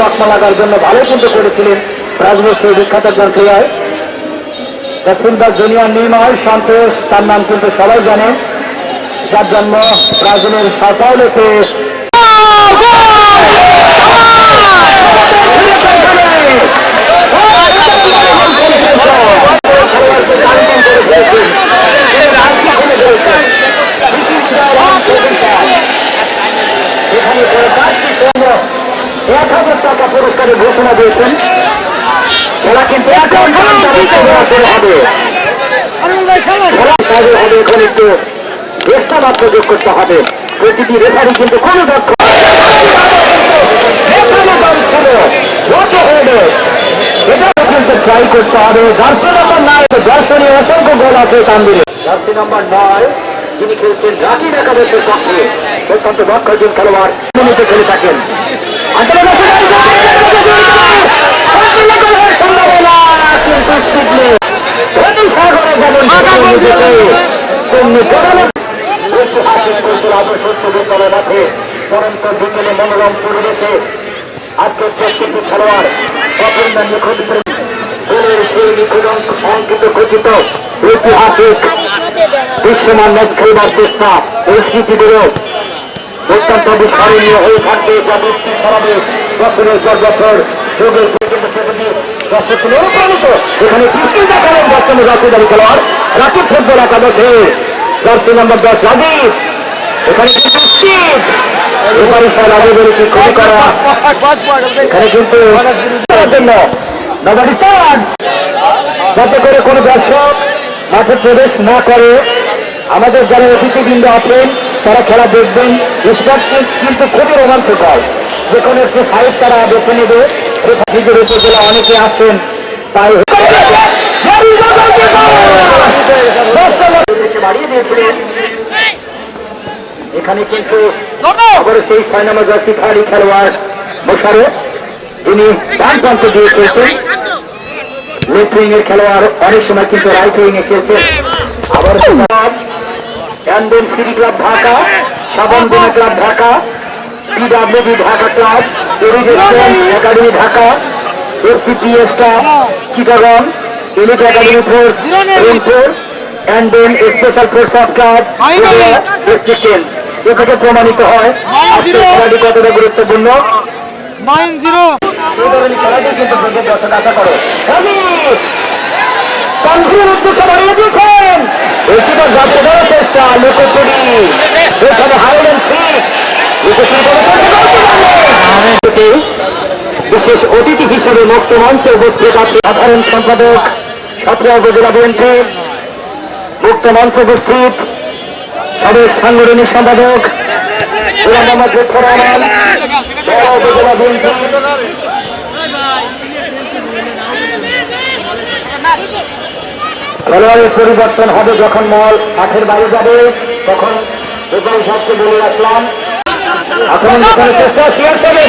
তকমা লাগার জন্য ভালো কিন্তু করেছিলেন ব্রাজিলের সেই বিখ্যাত একজন প্লেয়ার জুনিয়র নির্ময় সন্তোষ, তার নাম কিন্তু সবাই জানেন। যার জন্য ব্রাজিলের সাপাউলেতে এখানে কয়েকটি সৈন্য এক হাজার টাকা পুরস্কারের ঘোষণা দিয়েছেন খেলা কিন্তু এখন হবে। খেলা হবে। এখন একটু। চেষ্টা মাত্র যোগ করতে হবে। প্রতিটি রেফারি কিন্তু কোন দক্ষ ট্রাই করতে হবে। জার্সি নাম্বার নয় দর্শনীয় অসংখ্য গোল আছে তান্দিরে জার্সি নাম্বার নয় যিনি খেলছেন রাকিব একাদশের পক্ষে। অত্যন্ত দক্ষ একজন খেলোয়াড়। খেলে থাকেন। আন্তর্জাতিক ঐতিহাসিক আজকে প্রত্যেকটি খেলোয়াড় অপরিণা নিখুঁত দৃশ্যমান ম্যাচ খেলবার চেষ্টা এই স্মৃতিগুলো অত্যন্ত বিস্মরণীয় হয়ে থাকবে যা বৃত্তি ছড়াবে বছরের পর বছর যোগের প্রতিটি দর্শক এখানে দৃষ্টি দেখালেন দশ নম্বর খেলোয়াড়। রাকিব ফুটবল একাদশে জার্সি নম্বর দশ, রাজীব। এখানে যাতে করে কোনো দর্শক মাঠে প্রবেশ না করে, আমাদের যারা অতিথিবৃন্দ আছেন, তারা খেলা দেখবেন। কিন্তু খুবই রোমাঞ্চকর। যে কোনো একটি সাইড তারা বেছে নেবে। নিজের উপজেলা অনেকে আসেন, তাই দিয়েছিলেন এখানে কিন্তু আবার সেই নম্বর জার্সি ভারী খেলোয়াড় মোশারফ তিনি ডান প্রান্ত দিয়ে খেলছেন। লেফট উইং এর খেলোয়াড় অনেক সময় কিন্তু রাইট উইং এ খেলছেন। আবার city club Dhaka সাবনগুনা club Dhaka PWD Dhaka club academy Dhaka FCPS club Chittagong elite academy force Rangpur. And then special force of club ডিস্ট্রিক্টেন্স এ থেকে প্রমাণিত হয়। খেলাটি কতটা গুরুত্বপূর্ণ? নাইন জিরো এই ধরনের খেলাটি কিন্তু প্রত্যেক দর্শক আশা করে। রাজীব উদ্দেশ্যে বাড়িয়ে দিয়েছেন এইটিবার জাতীয় চেষ্টা লুকোচুরি। এখানে হাইড সিক। বিশেষ অতিথি হিসেবে মুক্ত মঞ্চে উপস্থিত আছে সাধারণ সম্পাদক সাতরা উপজেলা বিএনপি মুক্ত মঞ্চে উপস্থিত সাবেক সাংগঠনিক সম্পাদক গোলাম মোহাম্মদ লুৎফর রহমান উপজেলা বিএনপি। খেলোয়াড়ের পরিবর্তন হবে যখন মল মাঠের বাইরে যাবে তখন সাহেবকে বলে রাখলাম। আক্রমণ দেখানোর চেষ্টা সিআর সেভেন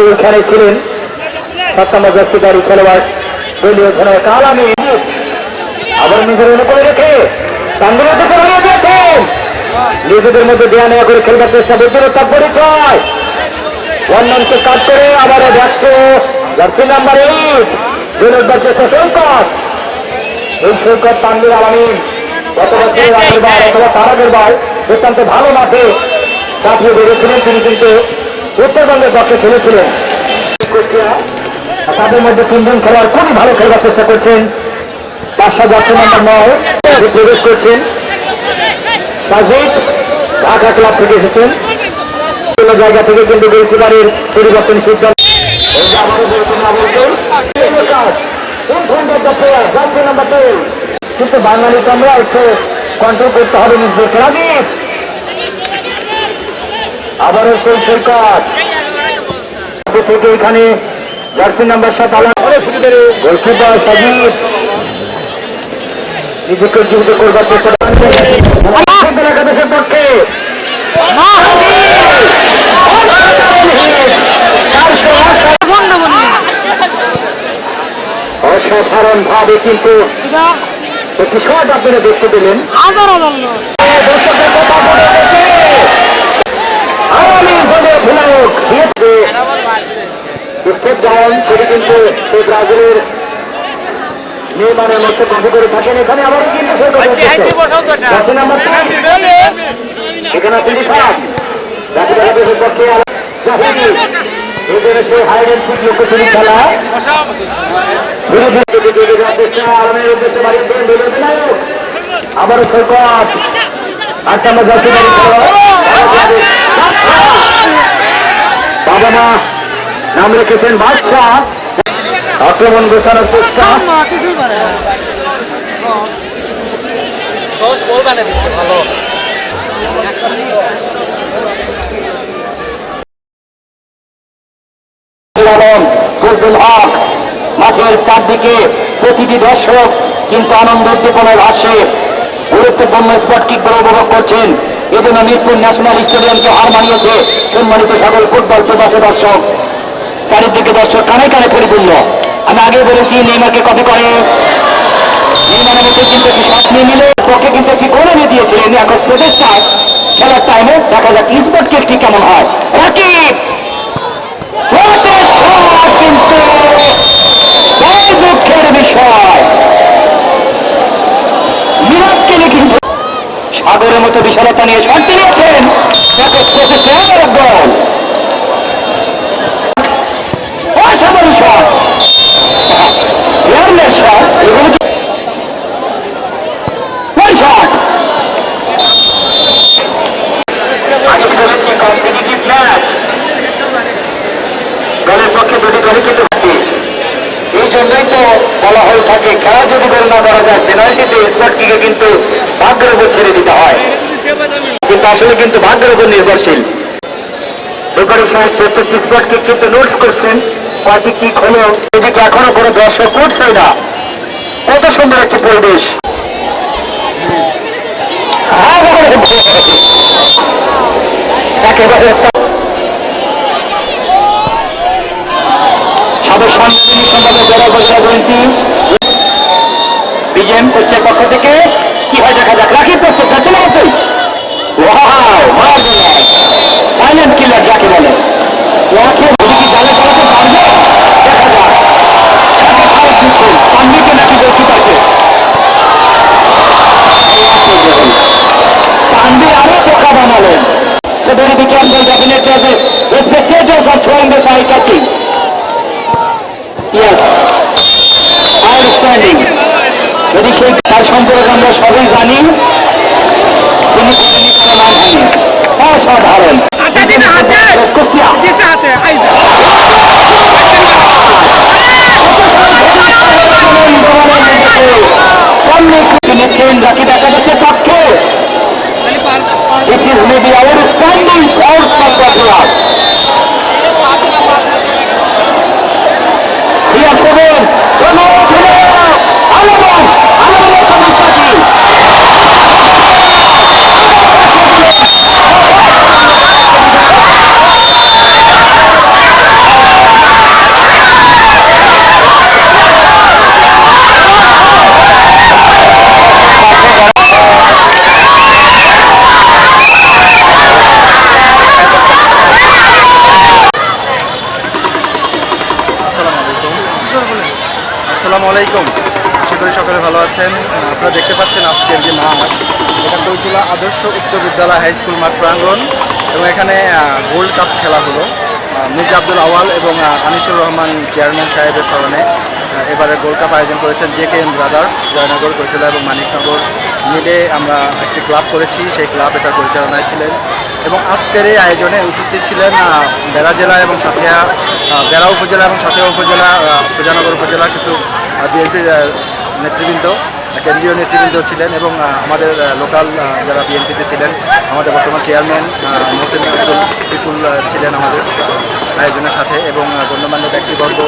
ওইখানে ছিলেন খেলোয়াড় দলীয় খেলোয়াড় কালামি আবার নিজের অনুকূলে রেখে চান্দুর উদ্দেশ্যে বানিয়ে দিয়েছেন। নিজেদের মধ্যে দেয়া নেওয়া করে খেলবার চেষ্টা বুদ্ধিমত্তার পরিচয়। ওয়ানকে কাট করে আবারও ব্যক্ত জার্সি নাম্বার এইট জনকবার চেষ্টা সৈকত। এই সৈকত তানবির আলামিন গত বছরের আগের বার অথবা তার আগের বার অত্যন্ত ভালো মাঠে কাটিয়ে বেড়েছিলেন। তিনি কিন্তু উত্তরবঙ্গের পক্ষে খেলেছিলেন। কুষ্টিয়া তাদের মধ্যে তিনজন খেলোয়াড় খুবই ভালো খেলবার চেষ্টা করছেন। পাঁচশো দশ নম্বর নয় প্রবেশ করছেন ঢাকা ক্লাব থেকে এসেছেন। বিভিন্ন জায়গা থেকে কিন্তু গোলকিপারের পরিবর্তন সিদ্ধান্ত এই যে আবারও বলছেন না বলছেন কাজ in front of the player jersey number twelve কিন্তু বাঙালিকে আমরা একটু কন্ট্রোল করতে হবে নিজেদেরকে রাজীব আবারও সেই সৈকত। থেকে এখানে জার্সি নাম্বার সাত আলাদা গোলকিপার সাজিদ। নিজেকে জীবিত করবার চেষ্টা একাদশের পক্ষে। অসাধারণ ভাবে কিন্তু একটি শট আপনারা দেখতে পেলেন। হাজার হাজার দর্শকের কথা বলে আওয়ামী দলের বিধায়ক দিয়েছে। স্টেপ ডাউন সেটি কিন্তু সেই ব্রাজিলের নির্মাণের মধ্যে কপি করে থাকেন। এখানে আবারও কিন্তু সেই জার্সি নাম্বার তিন এখানে আছে রিফাত রাখি বাংলাদেশের পক্ষে। আলা- জাহিদ এই জন্য সেই হাইড অ্যান্ড সিক লুকোচুরি খেলা। বিরোধী দিকে এগিয়ে চেষ্টা। আরামের উদ্দেশ্যে বাড়িয়েছেন দুই অধিনায়ক। আবারও সৈকত। আট নম্বর জার্সি বাবা মা নাম রেখেছেন বাদশাহ। আক্রমণ গোছানোর চেষ্টা। ভালো। আলম ফজলুল হক মাঠের চারদিকে প্রতিটি দর্শক কিন্তু আনন্দ উদ্দীপনার ভাষে গুরুত্বপূর্ণ স্পট কিকগুলো উপভোগ করছেন। এজন্য মিরপুর ন্যাশনাল স্টেডিয়ামকে হার মানিয়েছে সম্মানিত সকল ফুটবল প্রবাসী দর্শক। চারিদিকে দর্শক কানে কানে পরিপূর্ণ। আমি আগে বলেছি, নেইমারকে কপি করে কিন্তু শট নিয়ে নিল কিন্তু একটি গোল এনে দিয়েছিলেন এখন প্রচেষ্টা খেলার টাইমে দেখা যাক কেমন হয়। দুঃখের কিন্তু সাগরের মতো বিশালতা নিয়ে দেখো প্রচেষ্টা গোল। অসাধারণ শট রেয়ারলেস শট ওয়ান শট আগে বলেছি কম্পিটিটিভ ম্যাচ দলের পক্ষে দুটি দলই কিন্তু থাকে এই জন্যই তো বলা হয়ে থাকে খেলা যদি গোল না করা যায় পেনাল্টিতে স্পট কিকে কিন্তু ভাগ্যের উপর ছেড়ে দিতে হয়। কিন্তু আসলে কিন্তু ভাগ্যের উপর নির্ভরশীল। ব্যাপারী সাহেব প্রত্যেকটি স্পট কিক কিন্তু নোটস করছেন কয়টি কিক হলো এদিকে এখনও কোনো দর্শক উঠছে না। কত সুন্দর একটি পরিবেশ। একেবারে সাবেক সম্পাদক জেলা উপজেলা বিএনপি বিজেএম কোচের পক্ষ থেকে কি হয় দেখা যাক? রাখি প্রস্তুত যাচ্ছে না মতোই সাইলেন্ট কিলার যাকে বলে। রাখি জানি তিনি অসাধারণ। আলাইকুম। আশা করি সকলে ভালো আছেন। আপনারা দেখতে পাচ্ছেন আজকের যে মাঠ এটা কৈতুলা আদর্শ উচ্চ বিদ্যালয় হাই স্কুল মাঠ প্রাঙ্গণ এবং এখানে গোল্ড কাপ খেলা হলো। মির্জা আব্দুল আওয়াল এবং আনিসুর রহমান চেয়ারম্যান সাহেবের স্মরণে এবারে গোল্ড কাপ আয়োজন করেছেন J K M brothers, Joynagar Koitula এবং মানিকনগর। মিলে আমরা একটি ক্লাব করেছি। সেই ক্লাব এটা পরিচালনায় ছিলেন। এবং আজকের এই আয়োজনে উপস্থিত ছিলেন বেড়া জেলা এবং সাথিয়া বেড়া উপজেলা এবং সাথিয়া উপজেলা সুজানগর উপজেলা, কিছু বিএনপির নেতৃবৃন্দ, কেন্দ্রীয় নেতৃবৃন্দ ছিলেন এবং আমাদের লোকাল যারা বিএনপিতে ছিলেন, আমাদের বর্তমান চেয়ারম্যান মোহসেন আব্দুল বিপুল ছিলেন আমাদের আয়োজনের সাথে এবং গণ্যমান্য ব্যক্তিবর্গ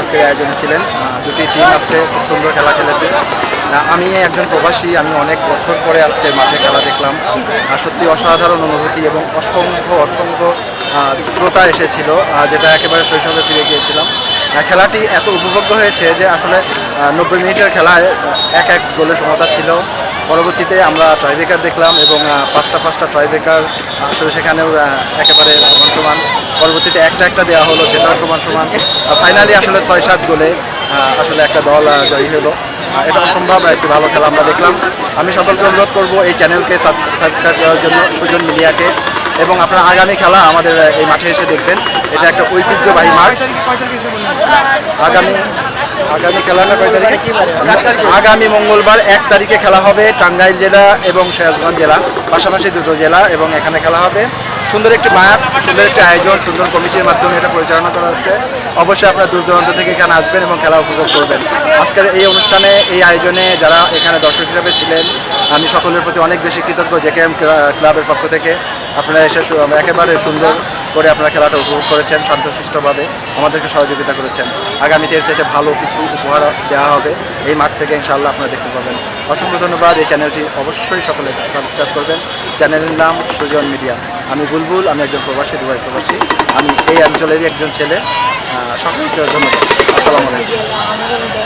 আজকের আয়োজনে ছিলেন। দুটি টিম আজকে খুব সুন্দর খেলা খেলেছে। আমি একজন প্রবাসী, আমি অনেক বছর পরে আজকে মাঠে খেলা দেখলাম। সত্যি অসাধারণ অনুভূতি এবং অসংখ্য অসংখ্য শ্রোতা এসেছিল যেটা একেবারে শৈশবে ফিরে গিয়েছিলাম। খেলাটি এত উপভোগ্য হয়েছে যে আসলে নব্বই মিনিটের খেলায় এক এক গোলের সমতা ছিল। পরবর্তীতে আমরা ট্রাইবেকার দেখলাম এবং পাঁচটা পাঁচটা ট্রাইবেকার আসলে সেখানেও একেবারে সমান সমান। পরবর্তীতে একটা একটা দেওয়া হলো, সেটাও সমান সমান। ফাইনালি আসলে ছয় সাত গোলে আসলে একটা দল জয়ী হলো। এটা অসম্ভব একটি ভালো খেলা আমরা দেখলাম। আমি সকলকে অনুরোধ করব এই চ্যানেলকে সাবস্ক্রাইব করার জন্য সুজন মিডিয়াকে। এবং আপনারা আগামী খেলা আমাদের এই মাঠে এসে দেখবেন। এটা একটা ঐতিহ্যবাহী মাঠ। আগামী আগামী খেলা না কয় তারিখে? আগামী মঙ্গলবার এক তারিখে খেলা হবে টাঙ্গাইল জেলা এবং সিরাজগঞ্জ জেলা পাশাপাশি দুটো জেলা এবং এখানে খেলা হবে। সুন্দর একটি মাঠ সুন্দর একটি আয়োজন সুন্দর কমিটির মাধ্যমে এটা পরিচালনা করা হচ্ছে। অবশ্যই আপনারা দূর দূরান্ত থেকে এখানে আসবেন এবং খেলা উপভোগ করবেন। আজকের এই অনুষ্ঠানে এই আয়োজনে যারা এখানে দর্শক হিসাবে ছিলেন আমি সকলের প্রতি অনেক বেশি কৃতজ্ঞ জেকেএম ক্লাবের পক্ষ থেকে। আপনারা এসে একেবারে সুন্দর করে আপনারা খেলাটা উপভোগ করেছেন, শান্তশিষ্টভাবে আমাদেরকে সহযোগিতা করেছেন। আগামীতে এর চাইতে ভালো কিছু উপহার দেওয়া হবে। এই মাঠ থেকে ইনশাআল্লাহ আপনারা দেখতে পাবেন। অসংখ্য ধন্যবাদ। এই চ্যানেলটি অবশ্যই সকলে সাবস্ক্রাইব করবেন। চ্যানেলের নাম সুজন মিডিয়া। আমি বুলবুল, আমি একজন প্রবাসী, দুবাই প্রবাসী। আমি এই অঞ্চলেরই একজন ছেলে। সকলকে ধন্যবাদ। আসসালামু আলাইকুম।